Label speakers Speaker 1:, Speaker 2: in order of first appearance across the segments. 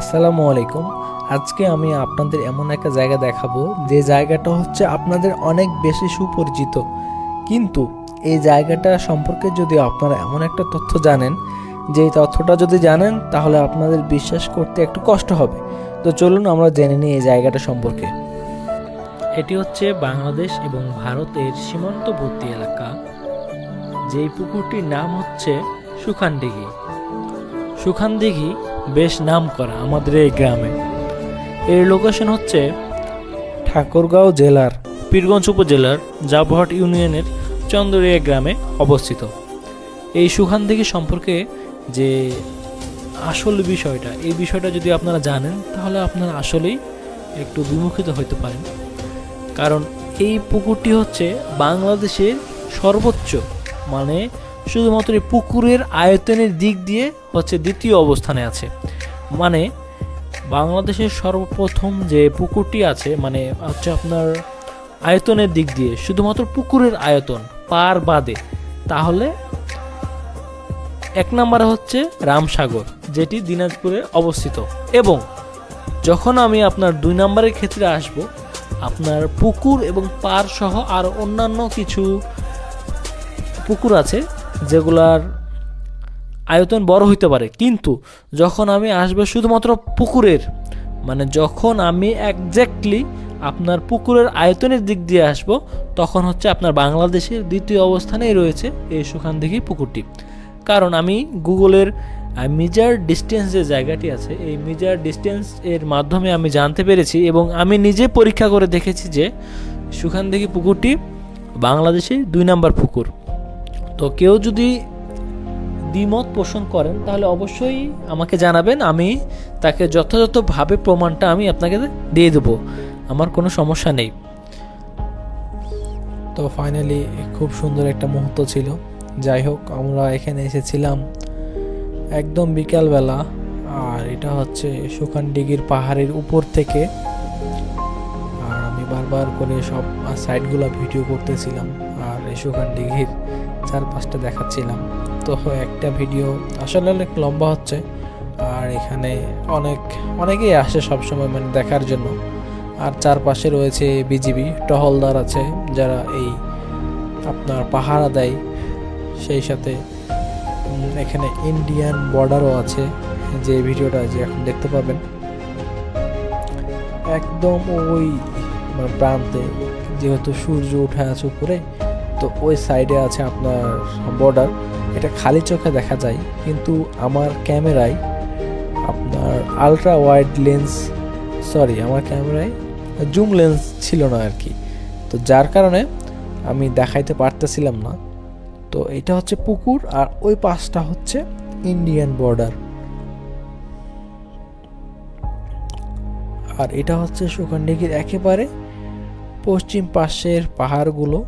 Speaker 1: আসসালামু আলাইকুম। আজকে আমি আপনাদের এমন একটা জায়গা দেখাবো, যে জায়গাটা হচ্ছে আপনাদের অনেক বেশি সুপরিচিত। কিন্তু এই জায়গাটা সম্পর্কে যদি আপনারা এমন একটা তথ্য জানেন যে তথ্যটা যদি জানেন, তাহলে আপনাদের বিশ্বাস করতে একটু কষ্ট হবে। তো চলুন আমরা জেনে নিই এই জায়গাটা সম্পর্কে। এটি হচ্ছে বাংলাদেশ এবং ভারতের সীমান্তবর্তী এলাকা। যেই পুকুরটির নাম হচ্ছে সুখানদিঘি। সুখানদিঘি বেশ নাম করা আমাদের এই গ্রামে। এর লোকেশন হচ্ছে ঠাকুরগাঁও জেলার পীরগঞ্জ উপজেলার জাবহাট ইউনিয়নের চন্দরিয়া গ্রামে অবস্থিত। এই সুখানদিঘি সম্পর্কে যে আসল বিষয়টা, এই বিষয়টা যদি আপনারা জানেন, তাহলে আপনারা আসলেই একটু বিমুখিত হতে পারেন। কারণ এই পুকুরটি হচ্ছে বাংলাদেশের সর্বোচ্চ মানে শুধুমাত্র এই পুকুরের আয়তনের দিক দিয়ে হচ্ছে দ্বিতীয় অবস্থানে আছে। মানে বাংলাদেশের সর্বপ্রথম যে পুকুরটি আছে মানে হচ্ছে আপনার আয়তনের দিক দিয়ে, শুধুমাত্র পুকুরের আয়তন পার বাদে, তাহলে এক নম্বরে হচ্ছে রামসাগর, যেটি দিনাজপুরে অবস্থিত। এবং যখন আমি আপনার দুই নম্বরের ক্ষেত্রে আসব, আপনার পুকুর এবং পার সহ আর অন্যান্য কিছু পুকুর আছে যেগুলার আয়তন বড় হইতে পারে। কিন্তু যখন আমি আসব শুধুমাত্র পুকুরের মানে যখন আমি একজ্যাক্টলি আপনার পুকুরের আয়তনের দিক দিয়ে আসব, তখন হচ্ছে আপনার বাংলাদেশের দ্বিতীয় অবস্থানেই রয়েছে এই সুখানদিঘি পুকুরটি। কারণ আমি গুগলের মিজার ডিস্টেন্স যে জায়গাটি আছে, এই মিজার ডিস্টেন্স এর মাধ্যমে আমি জানতে পেরেছি এবং আমি নিজে পরীক্ষা করে দেখেছি যে সুখানদিঘি পুকুরটি বাংলাদেশের দুই নম্বর পুকুর। তো কেউ যদি দ্বিমত পোষণ করেন, তাহলে অবশ্যই আমাকে জানাবেন, আমি তাকে যথাযথভাবে প্রমাণটা আমি আপনাকে দিয়ে দেবো। আমার কোনো সমস্যা নেই। তো ফাইনালি খুব সুন্দর একটা মুহূর্ত ছিল। যাই হোক, আমরা এখানে এসেছিলাম একদম বিকালবেলা, আর এটা হচ্ছে সুখান সুখানডিগির পাহাড়ের উপর থেকে। আর আমি বারবার করে সব সাইডগুলো ভিডিও করতেছিলাম, আর এই সুখান সুখানডিগির চারপাশটা দেখাচ্ছিলাম। তো একটা ভিডিও আসলে অনেক লম্বা হচ্ছে আর এখানে অনেক, অনেকেই আসে সবসময় মানে দেখার জন্য। আর চারপাশে রয়েছে বিজিবি, টহলদার আছে যারা এই আপনার পাহারা দেয়। সেই সাথে এখানে ইন্ডিয়ান বর্ডারও আছে যে ভিডিওটা যে এখন দেখতে পাবেন। একদম ওই প্রান্তে যেহেতু সূর্য উঠে আছে উপরে তো ওই সাইডে আছে আপনার বর্ডার এটা খালি চোখে দেখা যায়, কিন্তু আমার ক্যামেরায় আপনার আলট্রা ওয়াইড লেন্স সরি আমার ক্যামেরায় জুম লেন্স ছিল না আর কি তো যার কারণে আমি দেখাইতে পারতেছিলাম না। তো এটা হচ্ছে পুকুর, আর ওই পাশটা হচ্ছে ইন্ডিয়ান বর্ডার আর এটা হচ্ছে সুখানডিগির একেবারে পশ্চিম পাশের পাহাড়গুলো।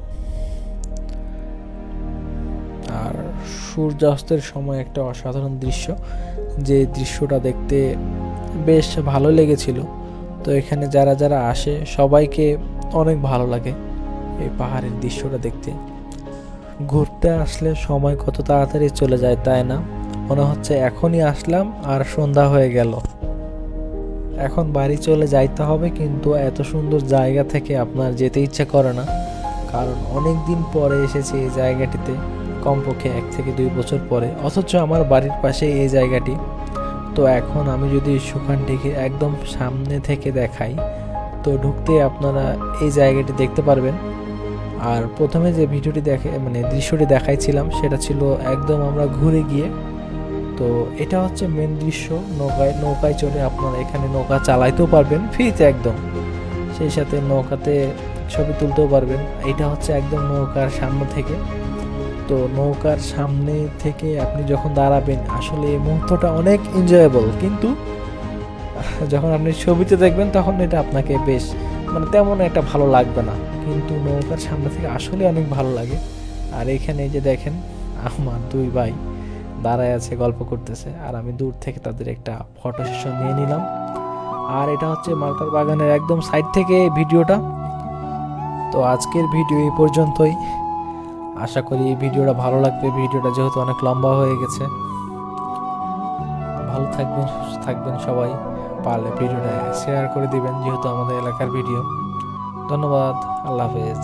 Speaker 1: আর সূর্যাস্তের সময় একটা অসাধারণ দৃশ্য। যে দৃশ্যটা দেখতে বেশ ভালো লেগেছিল। তো এখানে যারা যারা আসে, সবাইকে অনেক ভালো লাগে এই পাহাড়ের দৃশ্যটা দেখতে। ঘুরতে আসলে সময় কত তাড়াতাড়ি চলে যায় তাই না? মনে হচ্ছে এখনই আসলাম আর সন্ধ্যা হয়ে গেল। এখন বাড়ি চলে যাইতে হবে কিন্তু এত সুন্দর জায়গা থেকে আপনার যেতে ইচ্ছা করে না। কারণ অনেক দিন পরে এসেছি এই জায়গাটিতে। কমপক্ষে এক থেকে দুই বছর পরে। অথচ আমার বাড়ির পাশে এই জায়গাটি। তো এখন আমি যদি সুখানটিকে একদম সামনে থেকে দেখাই, তো ঢুকতে আপনারা এই জায়গাটি দেখতে পারবেন। আর প্রথমে যে ভিডিওটি দেখে মানে দৃশ্যটি দেখাইছিলাম, সেটা ছিল একদম আমরা ঘুরে গিয়ে। তো এটা হচ্ছে মেন দৃশ্য, নৌকায় নৌকায় চড়ে আপনারা এখানে নৌকা চালাইতেও পারবেন, ফ্রিতে একদম। সেই সাথে নৌকাতে ছবি তুলতেও পারবেন। এটা হচ্ছে একদম নৌকার সামনে থেকে। তো নৌকার সামনে থেকে আপনি যখন দাঁড়াবেন, আসলে এই মুহূর্তটা অনেক এনজয়েবল কিন্তু, যখন আপনি ছবিতে দেখবেন, তখন এটা আপনাকে বেশ মানে তেমন একটা ভালো লাগবে না। কিন্তু নৌকার সামনে থেকে আসলে অনেক ভালো লাগে। আর এখানে যে দেখেন, আমার দুই ভাই দাঁড়ায় আছে, গল্প করতেছে। আর আমি দূর থেকে তাদের একটা ফটো সেশন নিয়ে নিলাম। আর এটা হচ্ছে মালটার বাগানের একদম সাইড থেকে ভিডিওটা। তো আজকের ভিডিও এই পর্যন্তই। আশা করি এই ভিডিওটা ভালো লাগবে। ভিডিওটা যেহেতু অনেক লম্বা হয়ে গেছে। ভালো থাকবেন, সুস্থ থাকবেন সবাই। পারলে ভিডিওটা শেয়ার করে দিবেন, যেহেতু আমাদের এলাকার ভিডিও। ধন্যবাদ, আল্লাহ হাফেজ।